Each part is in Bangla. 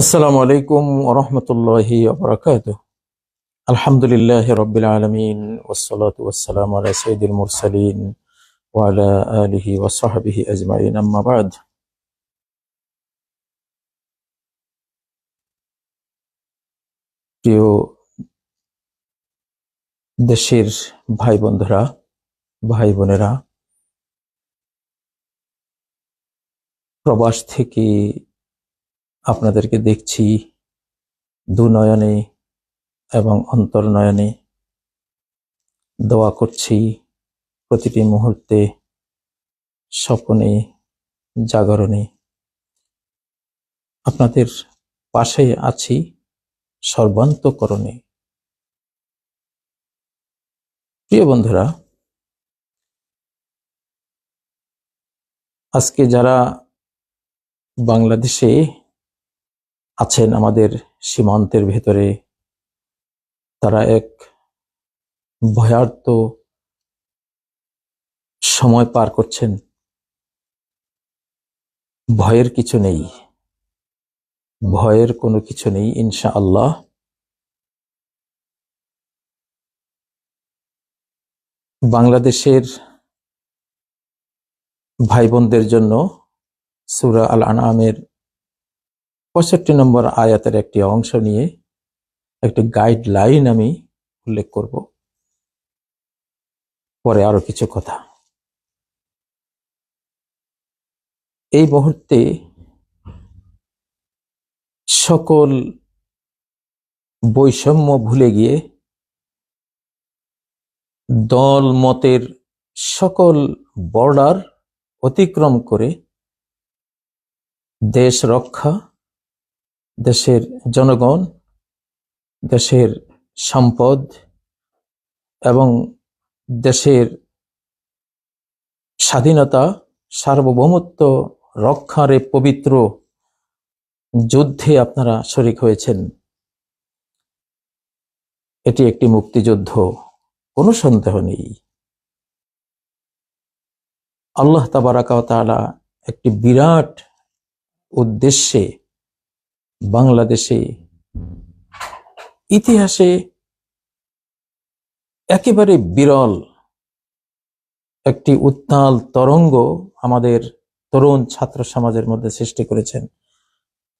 আসসালামু আলাইকুম ওরহমতুল্লাহি ওবরাকাত আলহামদুলিল্লাহ রবিল আলমিন ওসলাত ওসালাম আলা সঈদুল মুরসালিন ওয়ালা আলিহি ওয়াসাহাবিহি আজমাইন। আম্মাবাদ প্রিয় দেশের ভাই বন্ধুরা ভাই বোনেরা প্রবাস থেকে আপনাদেরকে দেখছি দুনয়নে এবং অন্তর্নয়নে। দোয়া করছি প্রতিটি মুহূর্তে স্বপনে, জাগরণে। আপনাদের পাশে আছি সর্বান্তকরণে। প্রিয় বন্ধুরা, আজকে যারা বাংলাদেশে আছেন আমাদের সীমান্তের ভেতরে। তারা এক ভয়ার্ত সময় পার করছেন। ভয়ের কিছু নেই। ভয়ের কোনো কিছু নেই ইনশা আল্লাহ বাংলাদেশের ভাই বোনদের জন্য সুরা আল আনামের পঁয়ষট্টি নম্বর আয়াতের একটি অংশ নিয়ে একটি গাইডলাইন আমি উল্লেখ করব। পরে আরও কিছু কথা। এই মুহূর্তে সকল বৈষম্য ভুলে গিয়ে দল মতের সকল বর্ডার অতিক্রম করে দেশ রক্ষা দেশের জনগণ, দেশের সম্পদ এবং দেশের স্বাধীনতা, সার্বভৌমত্ব রক্ষার এই পবিত্র যুদ্ধে আপনারা শরিক হয়েছেন। এটি একটি মুক্তিযুদ্ধ, কোনো সন্দেহ নেই। আল্লাহ তাবারাকা তাআলা একটি বিরাট উদ্দেশ্যে বাংলাদেশে ইতিহাসে একেবারে বিরল একটি উত্তাল তরঙ্গ আমাদের তরুণ ছাত্র সমাজের মধ্যে সৃষ্টি করেছেন।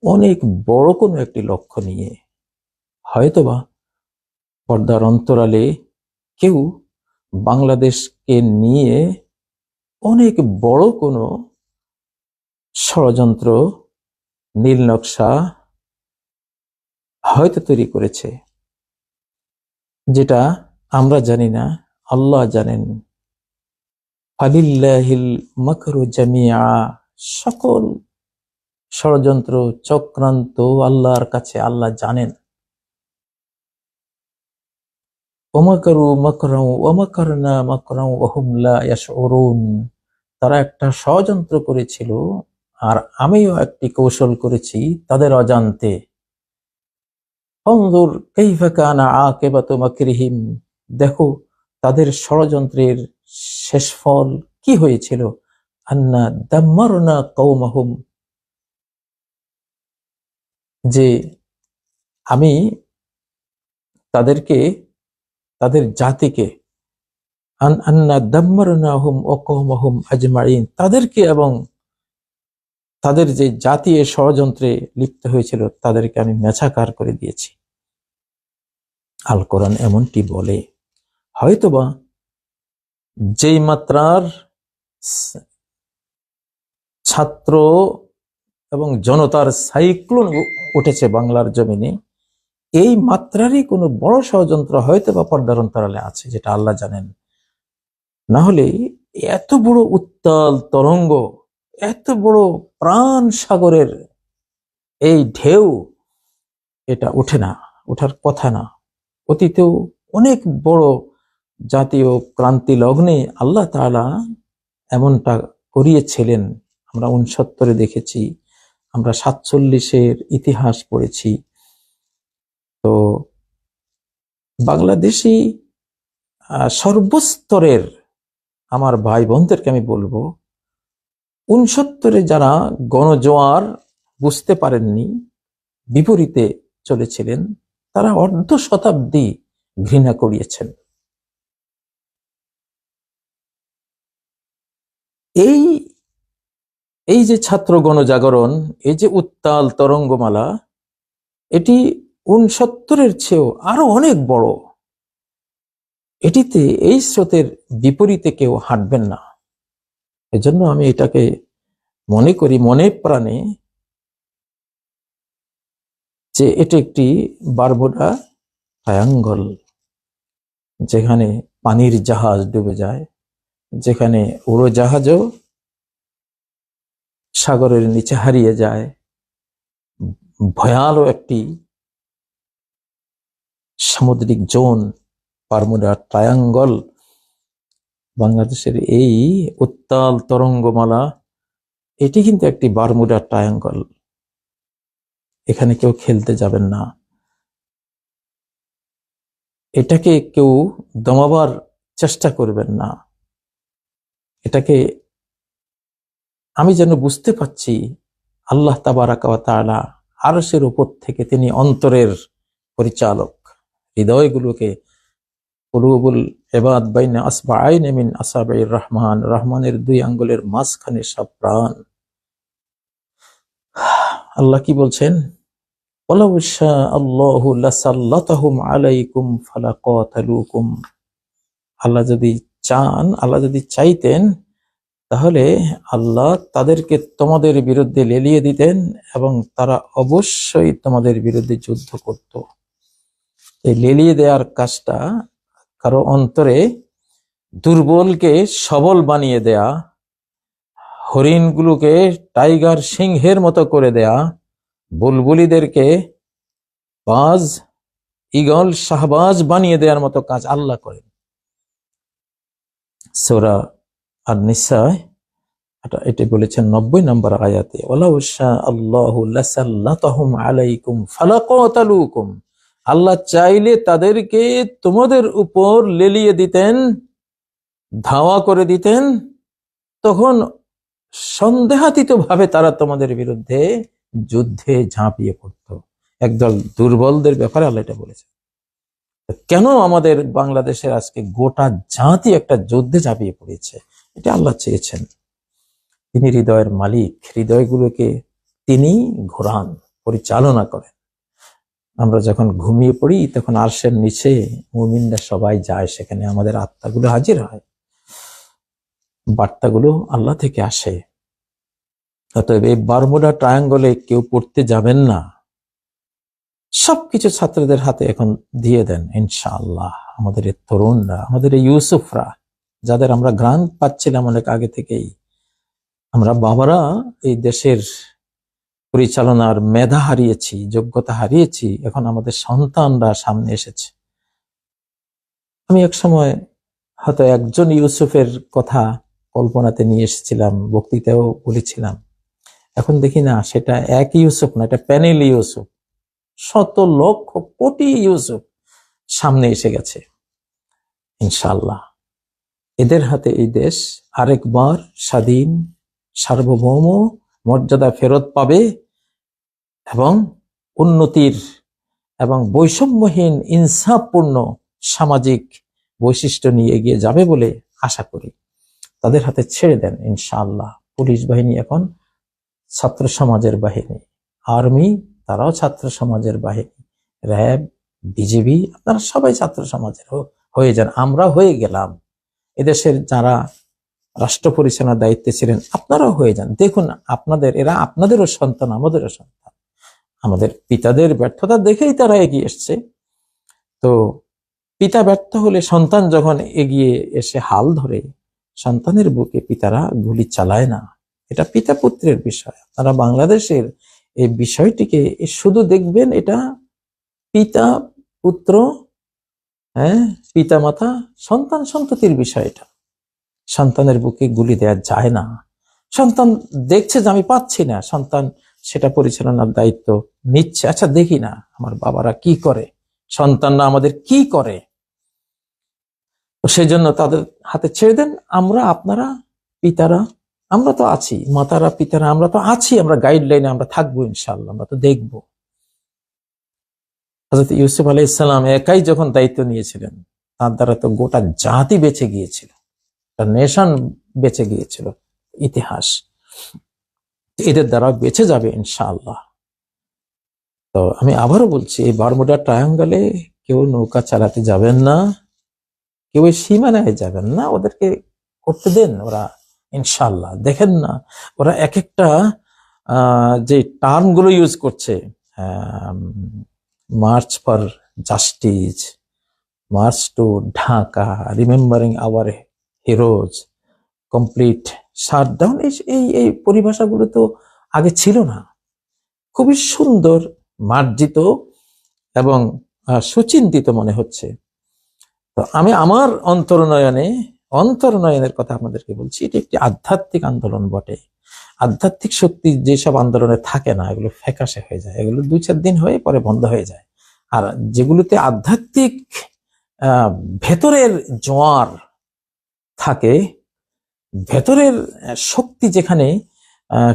অনেক বড় কোনো একটি লক্ষ্য নিয়ে হয়তোবা পর্দার অন্তরালে কেউ বাংলাদেশকে নিয়ে অনেক বড় কোনো ষড়যন্ত্র, নীল নকশা হয়তো তৈরি করেছে, যেটা আমরা জানি না, আল্লাহ জানেন। ফালিল্লাহিল মাকরু জামিয়া সকল ষড়যন্ত্র, চক্রান্ত আল্লাহর কাছে আল্লাহ জানেন। ওমাকারু মাকরাউ ওমাকারনা মাকরাউ ওহুম লা ইয়াশউরুন। তারা একটা ষড়যন্ত্র করেছিল, আর আমিও একটি কৌশল করেছি তাদের অজান্তে। দেখো, তাদের ষড়যন্ত্রের শেষ ফল কি হয়েছিল? আন্না দাম্মারনা কৌমাহুম যে আমি তাদেরকে, তাদের জাতিকে, আন আন্না দাম্মারনাহুম ও কৌমাহুম আজমাইন, তাদেরকে এবং তাদের যে জাতি এ ষড়যন্ত্রে লিপ্ত হয়েছিল, তাদেরকে আমি মেছাকার করে দিয়েছি। আল কোরআন এমনটি বলে, হয়তোবা যেই মাত্রার ছাত্র এবং জনতার সাইক্লোন উঠেছে বাংলার জমিনে, এই মাত্রারই কোনো বড় ষড়যন্ত্র হয়তো বা পর্দার অন্তরালে আছে, যেটা আল্লাহ জানেন। না হলে এত বড় উত্তাল তরঙ্গ এত বড় প্রাণ সাগরের এই ঢেউ, এটা ওঠে না, ওঠার কথা না। অতীতেও অনেক বড় জাতীয় ক্রান্তি লগ্নে আল্লাহ তাআলা এমনটা করিয়েছিলেন। আমরা উনসত্তরে দেখেছি, আমরা সাতচল্লিশের ইতিহাস পড়েছি। তো বাংলাদেশি সর্বস্তরের আমার ভাই বোনদেরকে আমি বলব উনসত্তরে যারা গণজোয়ার বুঝতে পারেননি, বিপরীতে চলেছিলেন, তারা অর্ধ শতাব্দী ঘৃণা করিয়েছেন। এই এই যে ছাত্র গণজাগরণ, এই যে উত্তাল তরঙ্গমালা, এটি উনসত্তরের চেয়েও আরও অনেক বড়। এটিতে এই স্রোতের বিপরীতে কেউ হাঁটবেন না। এজন্য আমি এটাকে মনে করি, মনে প্রাণে যে এটি একটি বারবোডা ট্রায়াঙ্গল যেখানে পানির জাহাজ ডুবে যায়, যেখানে উড়োজাহাজও সাগরের নিচে হারিয়ে যায়। ভয়ালো একটি সামুদ্রিক জোন বারমুডা ট্রায়াঙ্গল বাংলাদেশের এই উত্তাল তরঙ্গমালা, এটি কিন্তু একটি বারমুডার ট্রায়াঙ্গল এখানে কেউ খেলতে যাবেন না। এটাকে কেউ দমাবার চেষ্টা করবেন না। এটাকে আমি যেন বুঝতে পাচ্ছি আল্লাহ তাবারাকালা আরসের উপর থেকে তিনি অন্তরের পরিচালক। হৃদয়গুলোকে এবাদ বাইনা আসবা আইন মিন আসাবাই রহমান। রহমানের দুই আঙ্গুলের মাঝখানে সব প্রাণ। আল্লাহ কি বলছেন? আল্লাহ যদি চান, আল্লাহ যদি চাইতেন, তাহলে আল্লাহ তাদেরকে তোমাদের বিরুদ্ধে লেলিয়ে দিতেন এবং তারা অবশ্যই তোমাদের বিরুদ্ধে যুদ্ধ করত। এই লেলিয়ে দেওয়ার কাজটা কারও অন্তরে দুর্বলকে সবল বানিয়ে দেয়া, হরিণগুলোকে টাইগার সিংহের মতো করে দেয়া, বুলবুলিদেরকে বাজ ইগল শাহবাজ বানিয়ে দেওয়ার মতো কাজ আল্লাহ করেন। সোরা আর নিসায় এটা এটি বলেছেন নব্বই নম্বর আয়াতে আল্লাহ আলাইকুম ফালাকুম আল্লাহ চাইলে তাদেরকে তোমাদের উপর লেলিয়ে দিতেন, ধাওয়া করে দিতেন, তখন সন্দেহাতীত ভাবে তারা তোমাদের বিরুদ্ধে যুদ্ধে ঝাঁপিয়ে পড়ত। একদল দুর্বলদের ব্যাপারে আল্লাহ এটা বলেছে কেন আমাদের বাংলাদেশের আজকে গোটা জাতি একটা যুদ্ধে ঝাঁপিয়ে পড়েছে? এটা আল্লাহ চেয়েছেন। তিনি হৃদয়ের মালিক। হৃদয়গুলোকে তিনি ঘোরান, পরিচালনা করেন। আমরা যখন ঘুমিয়ে পড়ি, তখন আরশের নিচে মুমিনরা সবাই যায়, সেখানে আমাদের আত্মাগুলো হাজির হয়। বার্তাগুলো আল্লাহ থেকে আসে। অতএব এই বারমুডা ট্রায়াঙ্গলে কেউ পড়তে যাবেন না। সবকিছু ছাত্রদের হাতে এখন দিয়ে দেন, ইনশাআল্লাহ। আমাদের এই তরুণরা, আমাদের এই ইউসুফরা, যাদের আমরা গ্রান পাচ্ছিলাম অনেক আগে থেকেই, আমরা বাবারা এই দেশের পরিচালনার মেধা হারিয়েছি, যোগ্যতা হারিয়েছি, এখন আমাদের সন্তানরা সামনে এসেছে। আমি এক সময় হয়তো একজন ইউসুফের কথা কল্পনাতে নিয়ে এসেছিলাম বক্তৃতাও বলেছিলাম। এখন দেখি না, সেটা এক ইউসুফ না, এটা প্যানেল ইউসুফ। শত লক্ষ কোটি ইউসুফ সামনে এসে গেছে ইনশাল্লাহ এদের হাতে এই দেশ আরেকবার স্বাধীন, সার্বভৌম মর্যাদা ফেরত পাবে। এবং উন্নতির এবং বৈষম্যহীন, ইনসাফপূর্ণ সামাজিক বৈশিষ্ট্য নিয়ে এগিয়ে যাবে বলে আশা করি। তাদের হাতে ছেড়ে দেন ইনশাআল্লাহ। পুলিশ বাহিনী এখন ছাত্র সমাজের বাহিনী। আর্মি, তারাও ছাত্র সমাজের বাহিনী। র্যাব বিজেপি আপনারা সবাই ছাত্র সমাজের হয়ে যান আমরা হয়ে গেলাম। এদেশের যারা রাষ্ট্র পরিচালনার দায়িত্বে ছিলেন, আপনারাও হয়ে যান। দেখুন, আপনাদের, এরা আপনাদেরও সন্তান, আমাদেরও সন্তান। আমাদের পিতাদের ব্যর্থতা দেখেই তারা এগিয়ে এসছে। তো পিতা ব্যর্থ হলে সন্তান যখন এগিয়ে এসে হাল ধরে, সন্তানের বুকে পিতারা গুলি চালায় না। এটা পিতা পুত্রের বিষয়। আপনারা বাংলাদেশের এই বিষয়টিকে শুধু দেখবেন, এটা পিতা পুত্র হ্যাঁ পিতা মাতা সন্তান সন্ততির বিষয় এটা। সন্তানের বুকে গুলি দেওয়া যায় না। সন্তান দেখছে যে আমি পাচ্ছি না। সন্তান সেটা পরিচালনার দায়িত্ব নিচ্ছে। আচ্ছা দেখি না আমার বাবারা কি করে, সন্তানরা আমাদের কি করে। সেই জন্য তাদের হাতে ছেড়ে দেন, আমরা, আপনারা, পিতারা, আমরা তো আছি, মাতারা, পিতারা, আমরা তো আছি, আমরা গাইডলাইনে আমরা থাকব ইনশাল্লাহ আমরা তো দেখব। হজরত ইউসুফ আলাই ইসলাম একাই যখন দায়িত্ব নিয়েছিলেন, তার দ্বারা তো গোটা জাতি বেঁচে গিয়েছিল নেশন বেঁচে গিয়েছিল, ইতিহাস। এদের দ্বারা বেঁচে যাবে ইনশাআল্লাহ। তো আমি আবারও বলছি, এই বারমুডা ট্রায়াঙ্গলে কেউ নৌকা চালাতে যাবেন না, কেউ এই সীমানায় যাবেন না, ওদেরকে করতে দেন ওরা ইনশাল্লাহ দেখেন না, ওরা এক একটা যে টার্মগুলো ইউজ করছে march for justice, march to Dhaka, remembering our heroes, complete shutdown এই এই পরিভাষাগুলো তো আগে ছিল না। খুবই সুন্দর, মার্জিত এবং সুচিন্তিত মনে হচ্ছে। তো আমি আমার অন্তর্নয়নে অন্তর্নয়নের কথা আপনাদেরকে বলছি, এটি একটি আধ্যাত্মিক আন্দোলন বটে। আধ্যাত্মিক শক্তি যেসব আন্দোলনে থাকে না, এগুলো ফ্যাকাশে হয়ে যায়। এগুলো দুই, চার দিন হয়ে পরে বন্ধ হয়ে যায়। আর যেগুলোতে আধ্যাত্মিক ভেতরের জোয়ার থাকে ভেতরের শক্তি যেখানে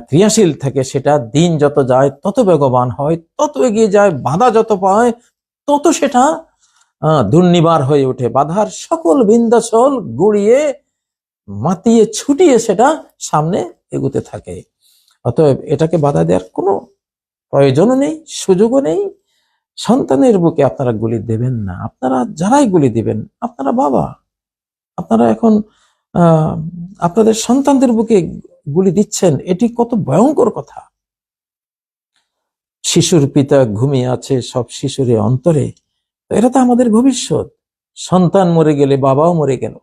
ক্রিয়াশীল থাকে সেটা দিন যত যায়, তত বেগবান হয়, তত এগিয়ে যায়, বাধা যত পায়, তত সেটা দুর্নিবার হয়ে ওঠে। বাধার সকল বিন্দাচল গুড়িয়ে, মাতিয়ে, ছুটিয়ে সেটা সামনে এগুতে থাকে। অতএব এটাকে বাধা দেওয়ার কোনো প্রয়োজনও নেই, সুযোগও নেই। সন্তানের বুকে আপনারা গুলি দেবেন না। আপনারা যারাই গুলি দিবেন, আপনারা বাবা। আপনারা এখন আপনাদের সন্তানদের বুকে গুলি দিচ্ছেন, এটি কত ভয়ঙ্কর কথা। শিশুর পিতা ঘুমিয়ে আছে, সব শিশুরে অন্তরে। এটা তো আমাদের ভবিষ্যৎ। সন্তান মরে গেলে বাবাও মরে গেল,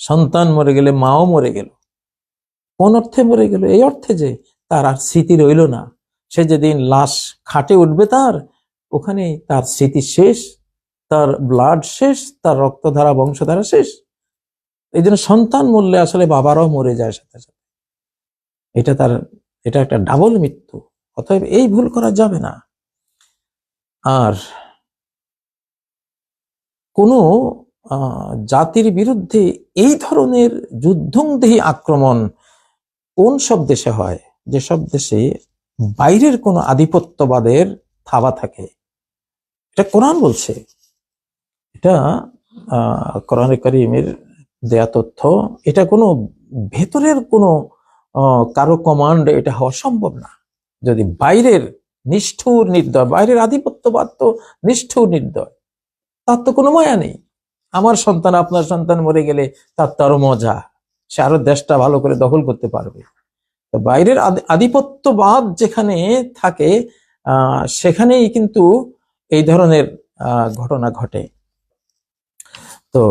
সন্তান মরে গেলে মাও মরে গেল। কোন অর্থে মরে গেল? এই অর্থে যে তার আর স্মৃতি রইল না। সে যেদিন লাশ খাটে উঠবে তার ওখানে তার স্মৃতি শেষ, তার ব্লাড শেষ, তার রক্তধারা বংশধারা শেষ। এই জন্য সন্তান মরলে আসলে বাবারাও মরে যায় সাথে সাথে। এটা তার, এটা একটা ডাবল মৃত্যু। অতএব এই ভুল করা যাবে না। আর কোনো জাতির বিরুদ্ধে এই ধরনের যুদ্ধংদেহী আক্রমণ কোন সব দেশে হয়? যেসব দেশে বাইরের কোনো আধিপত্যবাদের থাবা থাকে। এটা কোরআন বলছে। এটা কোরআনে করিমের দেয়া তথ্য, এটা কোনো ভেতরের কোনো কারও কমান্ড এটা হওয়া সম্ভব না। যদি বাইরের নিষ্ঠুর নির্দয়, বাইরের আধিপত্যবাদ তো নিষ্ঠুর নির্দয়, তার তো কোনো মায়া নেই। আমার সন্তান, আপনার সন্তান মরে গেলে তার তো আরও মজা, সে আরও দেশটা ভালো করে দখল করতে পারবে। তো বাইরের আধিপত্যবাদ যেখানে থাকে সেখানেই কিন্তু এই ধরনের ঘটনা ঘটে। তো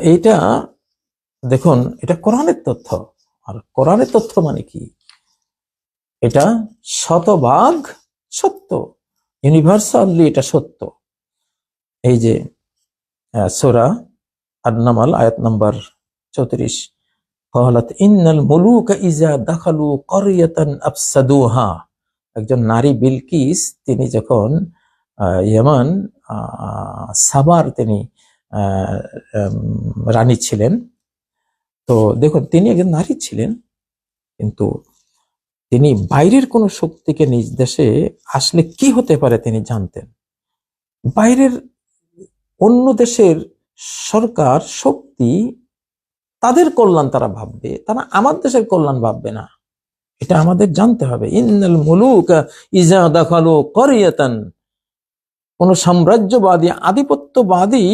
এইটা দেখুন, এটা কোরআনের তথ্য। আর কোরআনের তথ্য মানে কি? এটা শতভাগ সত্য। ইউনিভার্সালি এটা সত্য। এই যে সোরা আদনামাল আয়াত নাম্বার চৌত্রিশ। ইন্নাল মুলুক ইজা দাখালু করিয়াতান আফসাদুহা। একজন নারী বিলকিস, তিনি যখন ইয়ামান সাবার তিনি রানী ছিলেন। তো দেখুন, তিনি একজন নারী ছিলেন, কিন্তু তিনি বাইরের কোনো শক্তিকে নিজ দেশে আসলে কি হতে পারে তিনি জানতেন। বাইরের অন্য দেশের সরকার শক্তি তাদের কল্যাণ তারা ভাববে, তারা আমার দেশের কল্যাণ ভাববে না। এটা আমাদের জানতে হবে। ইন্নাল মুলুক ইজা দাখালু করিয়াতান। কোন সাম্রাজ্যবাদী, আধিপত্যবাদী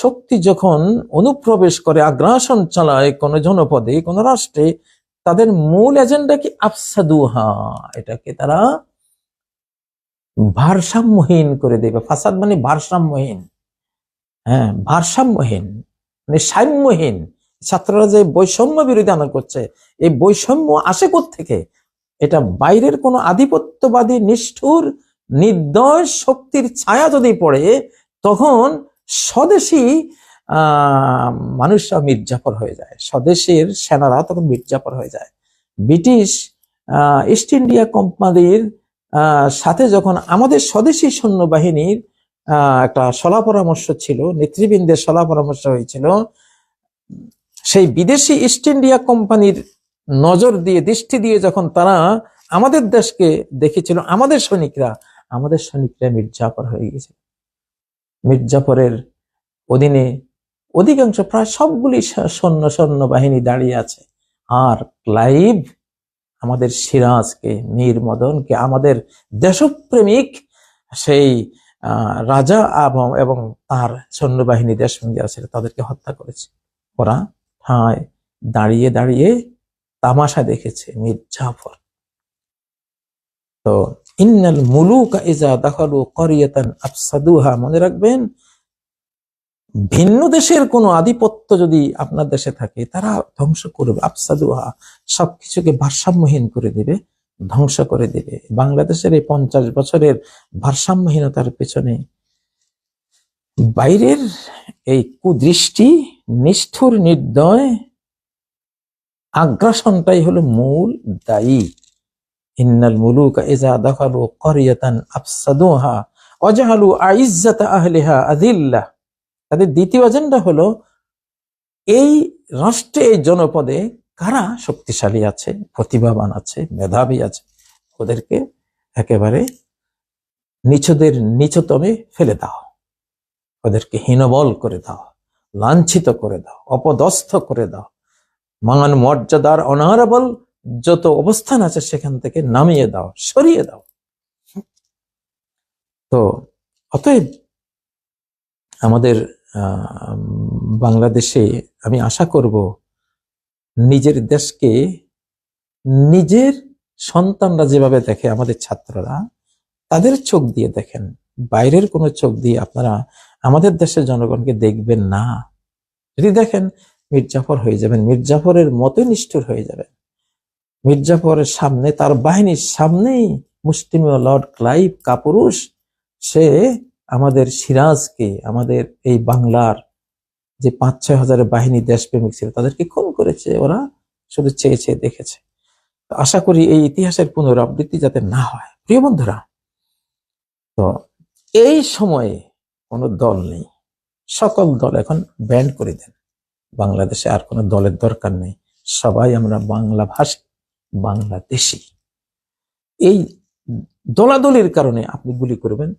শক্তি যখন অনুপ্রবেশ করে, আগ্রাসন চালায় কোন জনপদে, কোন রাষ্ট্রে, তাদের মূল এজেন্ডা কি আফসাদুহা? এটাকে তারা ভারসাম্যহীন করে দেবে। ফাসাদ মানে ভারসাম্যহীন। হ্যাঁ ভারসাম্যহীন মানে সাম্যহীন। ছাত্ররা যে বৈষম্য বিরোধী আন্দোলন করছে, এই বৈষম্য আসে থেকে এটা বাইরের কোনো আধিপত্যবাদী, নিষ্ঠুর, নির্দয় শক্তির ছায়া যদি পড়ে, তখন স্বদেশী মানুষরা মির্জাফর হয়ে যায়। স্বদেশের সেনারা তখন মির্জাফর হয়ে যায়। ব্রিটিশ ইস্ট ইন্ডিয়া কোম্পানির সাথে যখন আমাদের স্বদেশী সৈন্যবাহিনীর একটা সলা পরামর্শ ছিল, নেতৃবৃন্দের সলা পরামর্শ হয়েছিল, সেই বিদেশি ইস্ট ইন্ডিয়া কোম্পানির নজর দিয়ে, দৃষ্টি দিয়ে যখন তারা আমাদের দেশকে দেখেছিল, আমাদের সৈনিকরা আমাদের সৈনিকরা মির্জাফর হয়ে গেছে মির্জাফরের অধীনে অধিকাংশ প্রায় সবগুলি সৈন্য সৈন্য বাহিনী দাঁড়িয়ে আছে। আর ক্লাইভ আমাদের সিরাজকে মীর মদনকে আমাদের দেশপ্রেমিক সেই রাজা এবং এবং তার সৈন্যবাহিনী দেশবন্দি আছে তাদেরকে হত্যা করেছে। ওরা ঠায় দাঁড়িয়ে দাঁড়িয়ে তামাশা দেখেছে মীর জাফর তো ইন্নাল মুলুকা ইজা দাখালু করিয়াতান আফসাদুহা। মনে রাখবেন, ভিন্ন দেশের কোনো আধিপত্য যদি আপনার দেশে থাকে, তারা ধ্বংস করবে, আফসাদুহা। সবকিছুকে ভারসাম্যহীন করে দিবে, ধ্বংস করে দিবে। বাংলাদেশের এই পঞ্চাশ বছরের ভারসাম্যহীনতার পেছনে বাইরের এই কুদৃষ্টি, নিষ্ঠুর নির্দয়, আগ্রাসনটাই হলো মূল দায়ী। ইন্নাল মুলুকা ইজা দাখালু করিয়াতান আফসাদুহা ওয়াজআলু আইজ্জাতা আহলিহা আযিল্লাহ তাদের দ্বিতীয় এজেন্ডা হলো, এই রাষ্ট্রে, এই জনপদে কারা শক্তিশালী আছে, প্রতিভাবান আছে, মেধাবী আছে, ওদেরকে একেবারে নিচদের নিচতমে ফেলে দাও। ওদেরকে হীনবল করে দাও, লাঞ্ছিত করে দাও, অপদস্থ করে দাও। মান মর্যাদার অনারেবল যত অবস্থান আছে সেখান থেকে নামিয়ে দাও, সরিয়ে দাও। তো অতএব আমাদের বাংলাদেশে আমি আশা করব নিজের দেশকে নিজের সন্তানরা যেভাবে দেখে, আমাদের ছাত্ররা, তাদের চোখ দিয়ে দেখেন। বাইরের কোনো চোখ দিয়ে আপনারা আমাদের দেশের জনগণকে দেখবেন না। যদি দেখেন মির্জাফর হয়ে যাবেন। মির্জাফরের মতোই নিষ্ঠুর হয়ে যাবেন। মির্জাফরের সামনে, তার বাহিনীর সামনেই মুষ্টিমেয় লর্ড ক্লাইভ কাপুরুষ, সে আমাদের সিরাজকে, আমাদের এই বাংলার যে পাঁচ ছয় হাজারের বাহিনী দেশপ্রেমিক ছিল, তাদেরকে খুন করেছে, ওরা শুধু চেয়ে চেয়ে দেখেছে। আশা করি এই ইতিহাসের পুনরাবৃত্তি যাতে না হয়। প্রিয় বন্ধুরা, তো এই সময়ে কোনো দল নেই। সকল দল এখন ব্যান্ড করে দেন। বাংলাদেশে আর কোনো দলের দরকার নেই। সবাই আমরা বাংলা ভাষী। বাংলাদেশি। এই দলাদলির কারণে আপনি গুলি করবেন,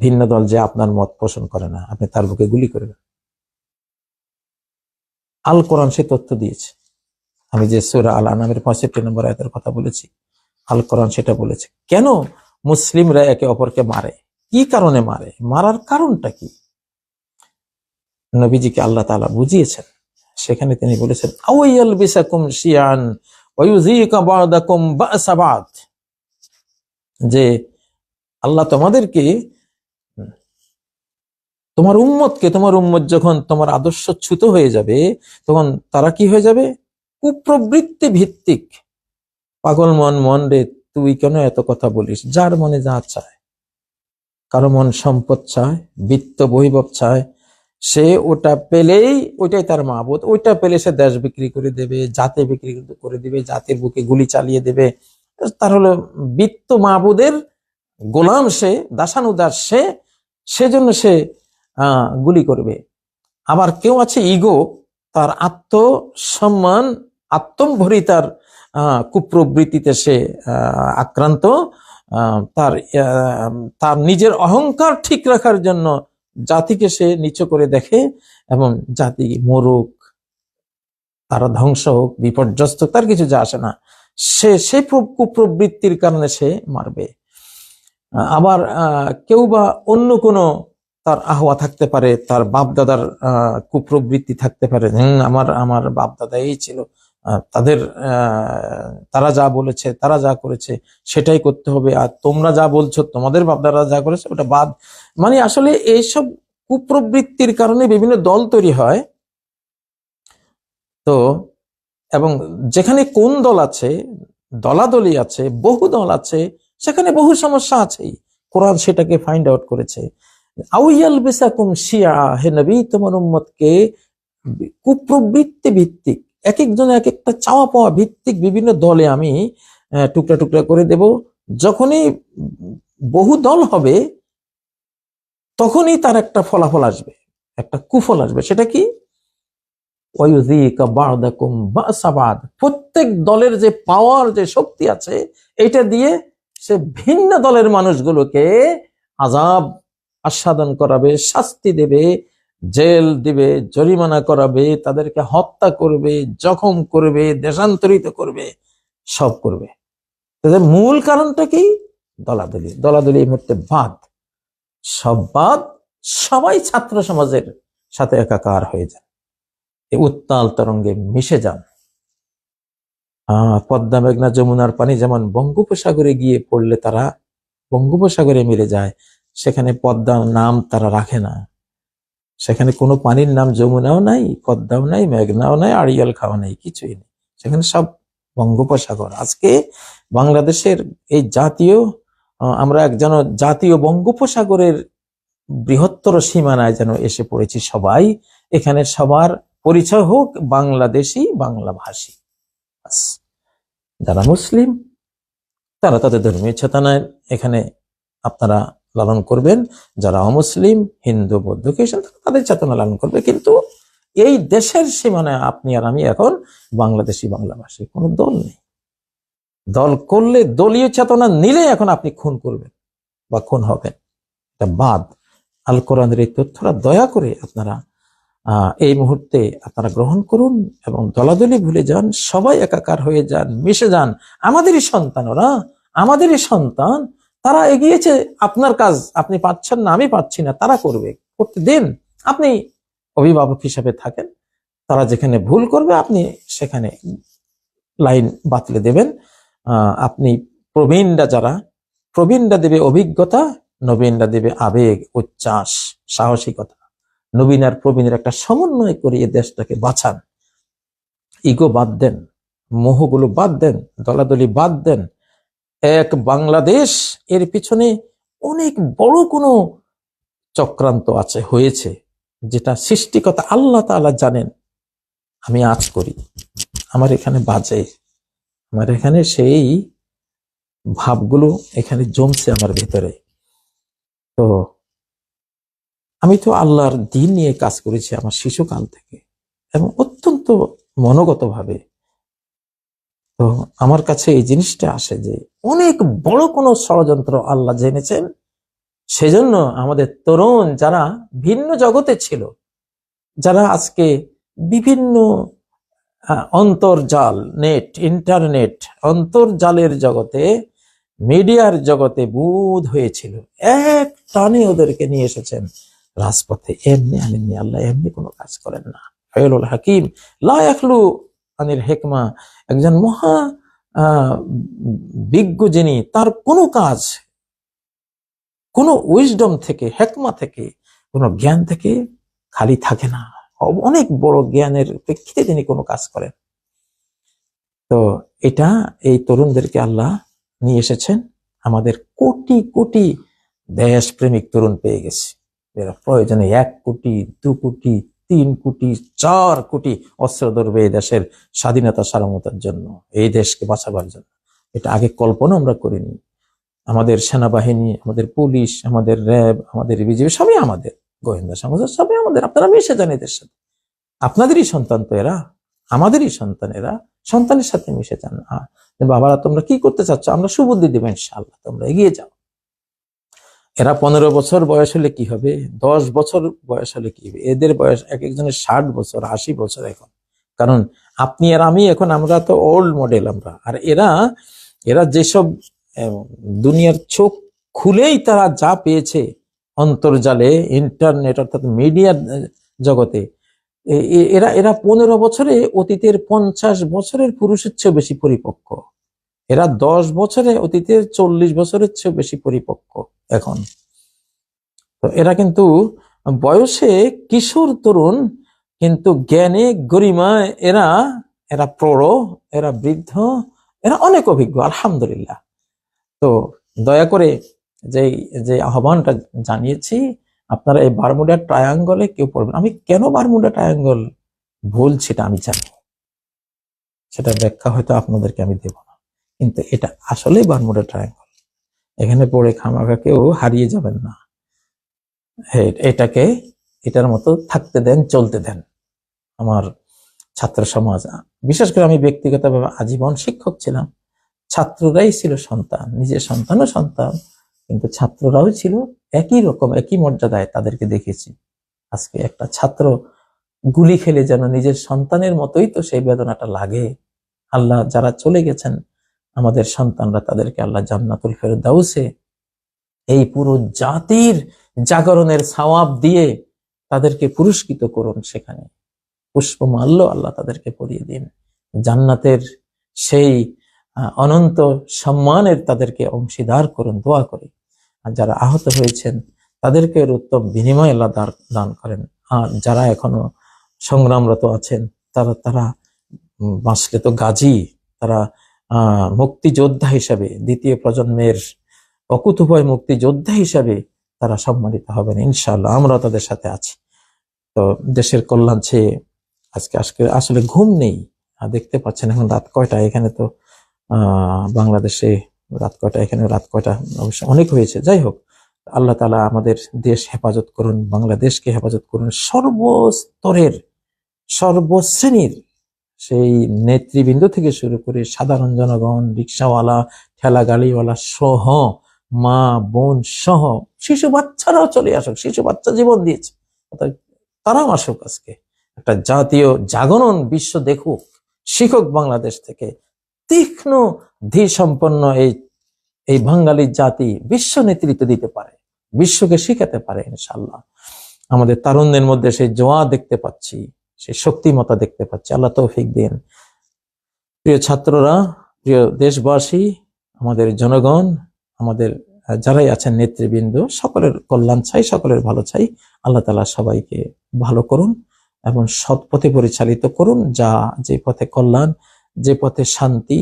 ভিন্ন দল যে আপনার মত পোষণ করে না, আপনি তার বুকে গুলি করবেন। আল কোরআন সে তথ্য দিয়েছে। আমি যে সুরা আল আনামের পঁয়ষট্টি নম্বর আয়াতের কথা বলেছি, আল কোরআন সেটা বলেছে। কেন মুসলিমরা একে অপরকে মারে? কি কারণে মারে? মারার কারণটা কি? নবীজিকে আল্লাহ তাআলা বুঝিয়েছেন। সেখানে তিনি বলেছেন আওয়াল বিসাকুম শিয়ান যে আল্লাহ তোমাদেরকে, তোমার উম্মতকে, তোমার উম্মত যখন তোমার আদর্শচ্যুত হয়ে যাবে, তখন তারা কি হয়ে যাবে? কুপ্রবৃত্তি ভিত্তিক। পাগল মন মন রে, তুই কেন এত কথা বলিস? যার মনে যা চায়। কারও মন সম্পদ চায়, বিত্ত বৈভব চায় সে ওটা পেলেই ওইটাই তার মাহবুদ ওইটা পেলে সে দেশ বিক্রি করে দেবে, জাতি বিক্রি করে দিবে, জাতির বুকে গুলি চালিয়ে দেবে। তার হলো বিত্ত মাহবুদের গোলাম সে দাসানুদাস সে, সেজন্য সে গুলি করবে। আবার কেউ আছে ইগো, তার আত্মসম্মান, আত্মম্ভরিতার কুপ্রবৃত্তিতে সে আক্রান্ত। তার তার নিজের অহংকার ঠিক রাখার জন্য জাতিকে সে নিচু করে দেখে এবং জাতি মরুক, তারা ধ্বংস হোক, বিপর্যস্ত তার কিছু যা আসে না, সে সেই কুপ্রবৃত্তির কারণে সে মারবে। আবার কেউ বা অন্য কোনো তার আহ্বা থাকতে পারে, তার বাপদাদার কুপ্রবৃত্তি থাকতে পারে। আমার আমার বাপ দাদা এই ছিল। তাদের তারা যা বলেছে, তারা যা করেছে, সেটাই করতে হবে। আর তোমরা যা বলছো, তোমাদের বাপ দাদা যা করেছে, ওটা বাদ। মানে আসলে এইসব কুপ্রবৃত্তির কারণে বিভিন্ন দল তৈরি হয়। তো, এবং যেখানে কোন দল আছে, দলাদলি আছে, বহু দল আছে, সেখানে বহু সমস্যা আছেই। কোরআন সেটাকে ফাইন্ড আউট করেছে। আউয়াল বেসাকুম শিয়া, হে নবী, তোমার উম্মতকে কুপ্রবৃত্তি ভিত্তিক এক একজন এক একটা চাওয়া পাওয়া ভিত্তিক বিভিন্ন দলে আমি টুকরা টুকরা করে দেব। যখনই বহু দল হবে, তখনই তার একটা ফলাফল আসবে, একটা কুফল আসবে। সেটা কি। প্রত্যেক দলের যে পাওয়ার যে শক্তি আছে এটা দিয়ে সে ভিন্ন দলের মানুষগুলোকে আজাব আস্বাদন করাবে, শাস্তি দেবে জেল দিবে, জরিমানা করাবে, তাদেরকে হত্যা করবে, জখম করবে, দেশান্তরিত করবে, সব করবে। তাদের মূল কারণটা কি? দলাদলি। দলাদলি এই মুহূর্তে বাদ। সব বাদ, সবাই ছাত্র সমাজের সাথে একাকার হয়ে যান। এই উত্তাল তরঙ্গে মিশে যান। পদ্মা, মেঘনা, যমুনার পানি যেমন বঙ্গোপসাগরে গিয়ে পড়লে তারা বঙ্গোপসাগরে মিলে যায়, সেখানে পদ্মা নাম তারা রাখে না। সেখানে কোনো পানির নাম যমুনাও নাই, পদ্মাও নাই, মেঘনাও নাই, আড়িয়াল খাওয়া নেই, কিছুই নেই সেখানে সব বঙ্গোপসাগর আজকে বাংলাদেশের এই জাতীয় আমরা যেন জাতীয় বঙ্গোপসাগরের বৃহত্তর সীমানায় যেন এসে পড়েছি সবাই, এখানে সবার পরিচয় হোক, বাংলাদেশি বাংলা ভাষী। যারা মুসলিম, তারা তাদের ধর্মীয় চেতনায় এখানে আপনারা লালন করবেন। যারা অমুসলিম, হিন্দু, বৌদ্ধ, খ্রিস্টান, তারা তাদের চেতনা লালন করবে। কিন্তু এই দেশের সীমানায় আপনি আর আমি এখন বাংলাদেশি বাংলাভাষী, কোনো দল নেই। দল করলে দলীয় চেতনা নিলে এখন আপনি খুন করবেন বা খুন হবেন। এটা বাদ। আল কোরআনের এই তথ্যটা দয়া করে আপনারা এই মুহূর্তে আপনারা গ্রহণ করুন এবং দলাদলি ভুলে যান, সবাই একাকার হয়ে যান, মিশে যান। আমাদেরই সন্তান ওরা। আমাদেরই সন্তান। তারা এগিয়েছে, আপনার কাজ, আপনি পাচ্ছেন না, আমি পাচ্ছি না, তারা করবে, করতে দিন। আপনি অভিভাবক হিসাবে থাকেন, তারা যেখানে ভুল করবে, আপনি সেখানে লাইন বাতলে দেবেন। আপনি প্রবীণরা যারা, প্রবীণরা দেবে অভিজ্ঞতা, নবীনরা দেবে আবেগ উচ্ছ্বাস সাহসিকতা। নবীন আর প্রবীণের একটা সমন্বয় করে এই দেশটাকে বাঁচান। ইগো বাদ দেন, মোহগুলো বাদ দেন, দলাদলি বাদ দেন এক বাংলাদেশ, এর পিছনে অনেক বড় কোনো চক্রান্ত আছে, হয়েছে, যেটা সৃষ্টিকতা আল্লাহ তাআলা জানেন। আমি আজ করি। আমার এখানে বাজে। আমার এখানে সেই ভাবগুলো এখানে জমছে আমার ভেতরে। তো আমি তো আল্লাহর দিন নিয়ে কাজ করেছি আমার শিশুকাল থেকে এবং অত্যন্ত মনোগতভাবে। তো আমার কাছে এই জিনিসটা আসে যে অনেক বড় কোনো ষড়যন্ত্র আল্লাহ জেনেছেন। সেজন্য আমাদের তরুণ যারা ভিন্ন জগতে ছিল, যারা আজকে বিভিন্ন অন্তর্জাল, নেট, ইন্টারনেট, অন্তর্জালের জগতে, মিডিয়ার জগতে বুধ হয়েছিল, এক টানে ওদেরকে নিয়ে এসেছেন রাজপথে। এমনি আনেননি আল্লাহ, এমনি কোনো কাজ করেন না। হাকিম, লা ইয়াখলু আনিল হেকমা একজন মহা বিজ্ঞ যিনি, তার কোনো কাজ, কোনো উইজডম থেকে হেকমা থেকে, কোনো জ্ঞান থেকে খালি থাকে না। অনেক বড় জ্ঞানের প্রেক্ষিতে তিনি কোনো কাজ করেন। তো এটা এই তরুণদেরকে আল্লাহ নিয়ে এসেছেন। আমাদের কোটি কোটি দেশপ্রেমিক তরুণ পেয়ে গেছে। এরা প্রয়োজনে এক কোটি, দু কোটি তিন কোটি, চার কোটি অস্ত্র ধরবে এই দেশের স্বাধীনতা সারমতার জন্য, এই দেশকে বাঁচাবার জন্য। এটা আগে কল্পনা আমরা করিনি। আমাদের সেনাবাহিনী, আমাদের পুলিশ, আমাদের র্যাব, আমাদের বিজেপি সবই আমাদের। গোয়েন্দা সমাজ সবই আমাদের। আপনারা মিশে যান এদের সাথে। আপনাদেরই সন্তান তো এরা। আমাদেরই সন্তান এরা। সন্তানের সাথে মিশে যান। বাবারা, তোমরা কি করতে চাচ্ছ? আমরা সুবুদ্ধি দেবো ইনশাআল্লাহ। তোমরা এগিয়ে যাও। এরা পনেরো বছর বয়স হলে কি হবে? দশ বছর বয়স হলে কি হবে? এদের বয়স এক একজনের ষাট বছর, আশি বছর এখন। কারণ আপনি আর আমি এখন, আমরা তো ওল্ড মডেল আমরা। আর এরা এরা যেসব দুনিয়ার চোখ খুলেই তারা যা পেয়েছে অন্তর্জালে ইন্টারনেট অর্থাৎ মিডিয়ার জগতে এরা এরা পনেরো বছরে অতীতের পঞ্চাশ বছরের পুরুষের চেয়েও বেশি পরিপক্ক। এরা দশ বছরে অতীতে চল্লিশ বছরের চেয়েও বেশি পরিপক্ক এখন। তো এরা কিন্তু বয়সে কিশোর তরুণ, কিন্তু জ্ঞানে গরিমায় এরা এরা প্রৌঢ়, এরা বৃদ্ধ, এরা অনেক অভিজ্ঞ, আলহামদুলিল্লাহ। তো দয়া করে যে যে আহ্বানটা জানিয়েছি, আপনারা এই বারমুডা ট্রায়াঙ্গলে কেউ পড়বেন আমি কেন বারমুডা ট্রায়াঙ্গল ভুল সেটা আমি জানি? সেটা ব্যাখ্যা হয়তো আপনাদেরকে আমি দেব। কিন্তু এটা আসলে বারমুডা ট্রায়াঙ্গল এখানে পড়ে খামাখা কেউ হারিয়ে যাবেন না। এটাকে, এটার মতো থাকতে দেন, চলতে দেন। আমার ছাত্র সমাজ বিশেষ করে আমি ব্যক্তিগতভাবে আজীবন শিক্ষক ছিলাম। ছাত্ররাই ছিল সন্তান, নিজের সন্তানও সন্তান, কিন্তু ছাত্ররাও ছিল একই রকম, একই মর্যাদায় তাদেরকে দেখেছি। আজকে একটা ছাত্র গুলি খেলে যেন নিজের সন্তানের মতোই তো সেই বেদনাটা লাগে। আল্লাহ যারা চলে গেছেন আমাদের সন্তানরা তাদেরকে আল্লাহ জান্নাতুল ফেরদাউসে এই পুরো জাতির জাগরণের সওয়াব দিয়ে তাদেরকে পুরস্কৃত করুন সেখানে। পুষ্পমাল্য আল্লাহ তাদেরকে পরিয়ে দিন। জান্নাতের সেই অনন্ত সম্মানের তাদেরকে অংশীদার করুন, দোয়া করি। আর যারা আহত হয়েছেন, তাদেরকে উত্তম বিনিময় আল্লাহ দান করেন। আর যারা এখনও সংগ্রামরত আছেন, তারা তারা বাঁচলে তো গাজী, তারা মুক্তিযোদ্ধা হিসাবে, দ্বিতীয় প্রজন্মের অকুতুভয় মুক্তিযোদ্ধা হিসাবে তারা সম্মানিত হবেন, ইনশাআল্লাহ। আমরা তাদের সাথে আছি। তো দেশের কল্যাণ চেয়ে আজকে আজকে আসলে ঘুম নেই। দেখতে পাচ্ছেন এখন রাত কয়টা? এখানে তো বাংলাদেশে রাত কয়টা? এখানে রাত কয়টা? অবশ্য অনেক হয়েছে। যাই হোক, আল্লাহ তালা আমাদের দেশ হেফাজত করুন, বাংলাদেশকে হেফাজত করুন। সর্বস্তরের, সর্বশ্রেণীর সেই নেতৃবৃন্দ থেকে শুরু করে সাধারণ জনগণ, রিক্সাওয়ালা ঠেলা গাড়িওয়ালা সহ মা, বোন সহ শিশু বাচ্চারাও চলে আসুক, শিশু বাচ্চা জীবন দিয়েছে। তারাও আসুক আজকে। একটা জাতীয় জাগরণ বিশ্ব দেখুক শিক্ষক বাংলাদেশ থেকে। তীক্ষ্ণ ধী সম্পন্ন এই এই বাঙালি জাতি বিশ্ব নেতৃত্ব দিতে পারে, বিশ্বকে শিখাতে পারে ইনশাল্লাহ আমাদের তারুণ্যের মধ্যে সেই জোয়া দেখতে পাচ্ছি। সেই শক্তিমতা দেখতে পাচ্ছি। আল্লাহ তৌফিক দিন। প্রিয় ছাত্ররা, প্রিয় দেশবাসী, আমাদের জনগণ, আমাদের যারাই আছেন নেতৃবৃন্দ, সকলের কল্যাণ চাই, সকলের ভালো চাই। আল্লাহ তালা সবাইকে ভালো করুন এবং সৎ পথে পরিচালিত করুন। যা যে পথে কল্যাণ, যে পথে শান্তি,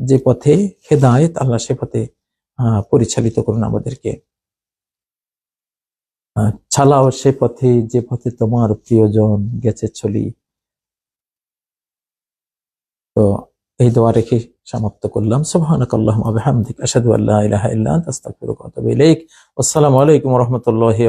যে পথে হেদায়েত, আল্লাহ সে পথে পরিচালিত করুন আমাদেরকে। চালাও সে পথে, যে পথে তোমার প্রিয়জন গেছে চলি তো এই দোয়া রেখে সমাপ্ত করলাম। সুবহানাক আল্লাহুম্মা বিহামদিক। আশহাদু আল্লা ইলাহা ইল্লা আনতা, আস্তাগফিরুকা আসসালামু আলাইকুম ওয়া রাহমাতুল্লাহি